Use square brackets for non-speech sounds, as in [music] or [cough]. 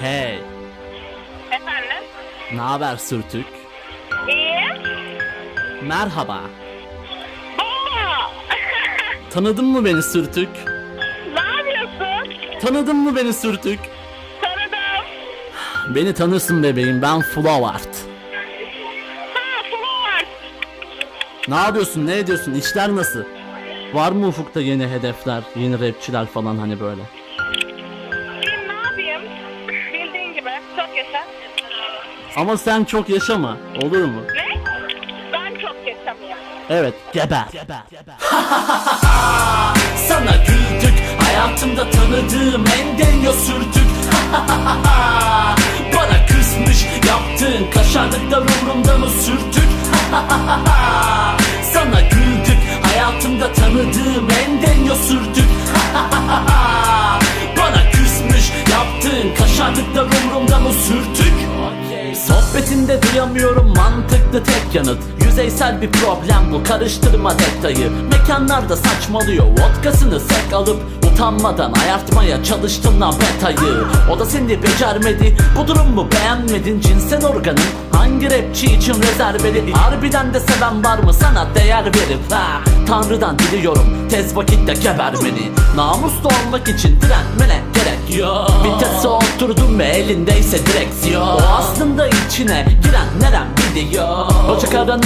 Hey. Efendim? Ne haber Sürtük? İyi. Merhaba. Baba. [laughs] Tanıdın mı beni Sürtük? Ne yapıyorsun? Tanıdın mı beni Sürtük? Tanıdım. Beni tanırsın bebeğim ben Flowart. Ha Flowart. Ne yapıyorsun ne ediyorsun işler nasıl? Var mı ufukta yeni hedefler, yeni rapçiler falan hani böyle? Çok yaşa. Ama sen çok yaşama olur mu? Ne? Ben çok yaşamıyorum. Evet geber. Sana güldük Hayatımda tanıdığım en deniyor sürdük Bana kızmış yaptığın kaşarlıklar umurumda mı sürtük Sana güldük Hayatımda tanıdığım en deniyor sürdük kaşarlıklar umurumda mı sürtük Sohbetinde duyamıyorum mantıklı tek yanıt. Yüzeysel bir problem bu karıştırma detayı. Mekanlarda saçmalıyor vodkasını sek alıp Utanmadan ayartmaya çalıştın lan betayı. O da seni becermedi bu durum mu beğenmedin? Cinsel organın hangi rapçi için rezerveli? Harbiden de seven var mı? Sana değer verir ha Tanrıdan diliyorum tez vakitte geber beni Namuslu olmak için direnmene yok. Vitese oturdun mu elindeyse direksiyon. O aslında içine giren nerem biliyor? O çıkaran